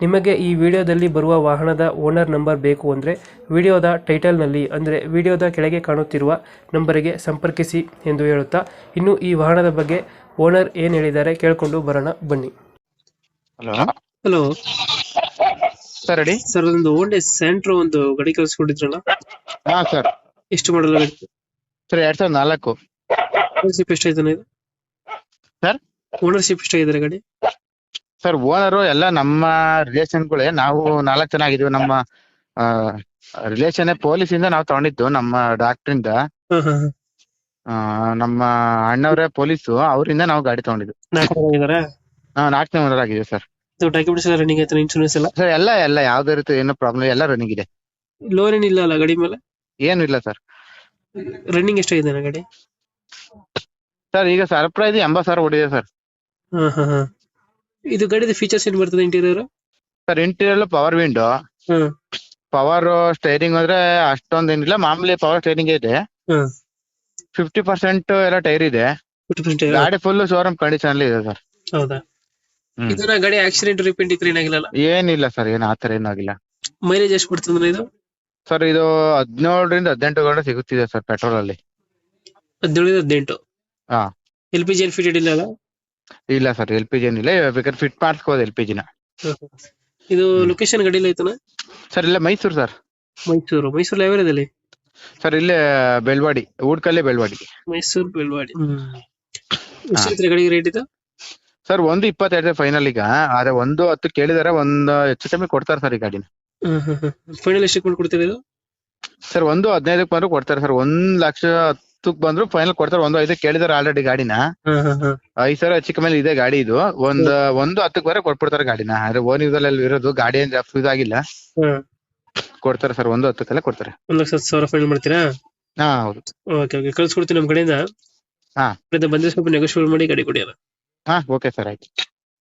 ನಿಮಗೆ ಈ ವಿಡಿಯೋದಲ್ಲಿ ಬರುವ ವಾಹನದ ಓನರ್ ನಂಬರ್ ಬೇಕು ಅಂದರೆ ವಿಡಿಯೋದ ಟೈಟಲ್ನಲ್ಲಿ ಅಂದರೆ ವಿಡಿಯೋದ ಕೆಳಗೆ ಕಾಣುತ್ತಿರುವ ನಂಬರಿಗೆ ಸಂಪರ್ಕಿಸಿ ಎಂದು ಹೇಳುತ್ತಾ ಇನ್ನು ಈ ವಾಹನದ ಬಗ್ಗೆ ಓನರ್ ಏನು ಹೇಳಿದ್ದಾರೆ ಕೇಳಿಕೊಂಡು ಬರೋಣ ಬನ್ನಿ. Hello. Hello. Sir ready sir ಒಂದು ಓಲ್ಡ್ ಸ್ಯಾಂಟ್ರೋ ಒಂದು ಗಾಡಿ ಕಳಿಸ್ಕೊಂಡಿದ್ರಲ್ಲ ಹಾ ಸರ್. ಎಷ್ಟು ಮಾಡಲ್ಲ ಗಾಡಿ ಸರ್ ಎರಡ್ ಸಾವಿರದ ನಾಲ್ಕು. ಓನರ್ಶಿಪ್ ಎಷ್ಟಾಯ್ತಾನೆ ಇದು? ಸರ್? ಓನರ್ಶಿಪ್ ಎಷ್ಟಾಗಿದ್ದಾರೆ ಗಾಡಿ? ಸರ್ ಓನರು ಎಲ್ಲ ನಮ್ಮ ರಿಲೇಷನ್ಗಳೇ ನಾವು ನಾಲ್ಕು ಜನ ಆಗಿದ್ವಿ. ನಮ್ಮ ರಿಲೇಷನ್ ಪೊಲೀಸ್ ಇಂದ ನಾವು ತಗೊಂಡಿದ್ದು ನಮ್ಮ ಡಾಕ್ಟ್ರಿಂದ ನಮ್ಮ ಅಣ್ಣವ್ರೆ ಪೊಲೀಸ್ ಅವರಿಂದ ನಾವು ಗಾಡಿ ತಗೊಂಡಿದ್ದು. ಹಾ ನಾಲ್ಕನೇ ಓನರ್ ಆಗಿದೆ ಸರ್ ಡಾಕ್ಯುಮೆಂಟ್ಸ್ ಎಲ್ಲ ರನ್ನಿಂಗ್ ಆಯ್ತು ಇನ್ಶೂರೆನ್ಸ್ ಎಲ್ಲ? ಸರ್ ಎಲ್ಲ ಎಲ್ಲ ಯಾವ್ದೇ ರೀತಿ ಏನೋ ಪ್ರಾಬ್ಲಮ್ ಎಲ್ಲ ರನ್ನಿಂಗ್ ಇದೆ. ಲೋನ್ ಏನಿಲ್ಲ ಅಲ್ಲ ಗಾಡಿ ಮೇಲೆ? ಏನು ಇಲ್ಲ ಸರ್ ರನ್ನಿಂಗ್ ಎಷ್ಟಾಗಿದೆ ಗಾಡಿ? ಸರ್ ಈಗ ಸರ್ಪ್ರೈಸ್ ಎಂಬತ್ತು ಸಾವಿರ ಹೊಡಿದೆ ಸರ್ ಇದು ಗಾಡಿದ ಫೀಚರ್ಸ್ ಏನ್ ಬರ್ತದೆ interior sir interior power window hmm power steering ಅಂದ್ರೆ ಅಷ್ಟೊಂದೇನಿಲ್ಲ ಮಾಮೂಲಿ ಪವರ್ ಸ್ಟೈರಿಂಗ್ ಇದೆ. ಫಿಫ್ಟಿ ಪರ್ಸೆಂಟ್ ಎಲ್ಲ ಟೈರ್ ಇದೆ. ಗಾಡಿ ಫುಲ್ ಶೋರೂಮ್ ಕಂಡೀಷನ್ ಅಲ್ಲಿ ಇದೆ ಸರ್. ಹೌದಾ? ಗಾಡಿ ಆಕ್ಸಿಡೆಂಟ್ ರಿಪೇಂಟ್ ಇದ್ರೆ ಏನಾಗಿಲ್ಲ ಏನಿಲ್ಲ ಸರ್ ಏನ್ ಆತರ ಏನಾಗಿಲ್ಲ. ಮೈಲೇಜ್ ಎಷ್ಟು ಬರ್ತದೆ ಇದು? ಸರ್ ಇದು ಹದಿನೇಳರಿಂದ ಹದಿನೆಂಟು ಗಂಟೆ ಸಿಗುತ್ತಿದೆ ಸರ್ ಪೆಟ್ರೋಲ್ ಅಲ್ಲಿ. ಹದಿನೇಳು ಹದಿನೆಂಟು? ಹಾ. L P G L fitted ಇಲ್ಲ ಅಲ್ಲ? ಇಲ್ಲ ಸರ್ ಎಲ್ ಪಿ ಜಿ ಏನಿಲ್ಲ ಬೇಕಾದ್ರೆ ಫಿಟ್ ಮಾಡಿಸ್ಕೋದು ಎಲ್ ಪಿ ಜಿನ ಇದು ಲೊಕೇಶನ್ ಗಾಡಿ ಐತನ? ಸರ್ ಇಲ್ಲ ಮೈಸೂರು ಸರ್. ಮೈಸೂರು ಮೈಸೂರು ಯಾವ ಏರಿಯಾದಲ್ಲಿ ಸರ್ ಇಲ್ಲೇ ಬೆಳ್ವಾಡಿ ಊಡ್ಕಲ್ಲೇ ಬೆಳ್ವಾಡಿ. ಮೈಸೂರು ಬೆಳ್ವಾಡಿ. ಎಷ್ಟು ಗಡಿಗೆ ರೇಟ್ ಇದು? ಸರ್ ಒಂದು ಇಪ್ಪತ್ತೆರಡು ಫೈನಲ್ ಈಗ ಆದ್ರೆ ಒಂದು ಹತ್ತು ಕೇಳಿದಾರೆ ಒಂದು ಹೆಚ್ಚು ಕಮ್ಮಿ ಕೊಡ್ತಾರೆ ಸರ್ ಈ ಗಾಡಿನ. ಫೈನಲ್ ಎಷ್ಟು ಕೊಡ್ತೀರಿ ಇದು? ಸರ್ ಒಂದು ಹದಿನೈದಕ್ಕೆ ಬಂದ್ರೆ ಕೊಡ್ತಾರೆ ಸರ್ ಒಂದ್ ಲಕ್ಷ ಹತ್ತಕ್ಕೆ ಬಂದ್ರು ಫೈನಲ್ ಕೊಡ್ತಾರೆ. ಒಂದು ಐದಕ್ಕೆ ಕೇಳಿದಾರೆ ಆಲ್ರೆಡಿ ಗಾಡಿನ. ಐದ್ ಸಾವಿರ ಚಿಕ್ಕ ಮೇಲೆ ಇದೆ ಗಾಡಿ ಇದು. ಒಂದ್ ಒಂದು ಹತ್ತಕ್ ಬರೆ ಕೊಟ್ಬಿಡ್ತಾರೆ ಗಾಡಿನ. ಆದ್ರೆ ಓನ್ ಯೂಸಲ್ಲಿ ಇರೋದು ಗಾಡಿ ಏನ್ ಜಾಸ್ತಿ ಇದಾಗಿಲ್ಲ. ಕೊಡ್ತಾರೆ ಸರ್ ಒಂದು ಹತ್ತಕ್ಕೆಲ್ಲ ಕೊಡ್ತಾರೆ. ಒಂದ್ ಲಕ್ಷ ಹತ್ತು ಸಾವಿರ ಫೈನಲ್ ಮಾಡ್ತೀರಾ? ಹಾ ಹೌದು. ಓಕೆ ಓಕೆ ಕಳ್ಸ್ಕೊಡ್ತೀನಿ ನಮ್ಮ ಕಡೆಯಿಂದ. ಹಾ. ಕಡೆಯಿಂದ ಬಂದ್ರೆ ಸ್ವಲ್ಪ ನೆಗೋಶಿಯೇಟ್ ಮಾಡಿ ಗಾಡಿ ಕೊಡಿ ಅಲ್ಲ. ಹಾ ಓಕೆ ಸರ್ ಆಯ್ತು.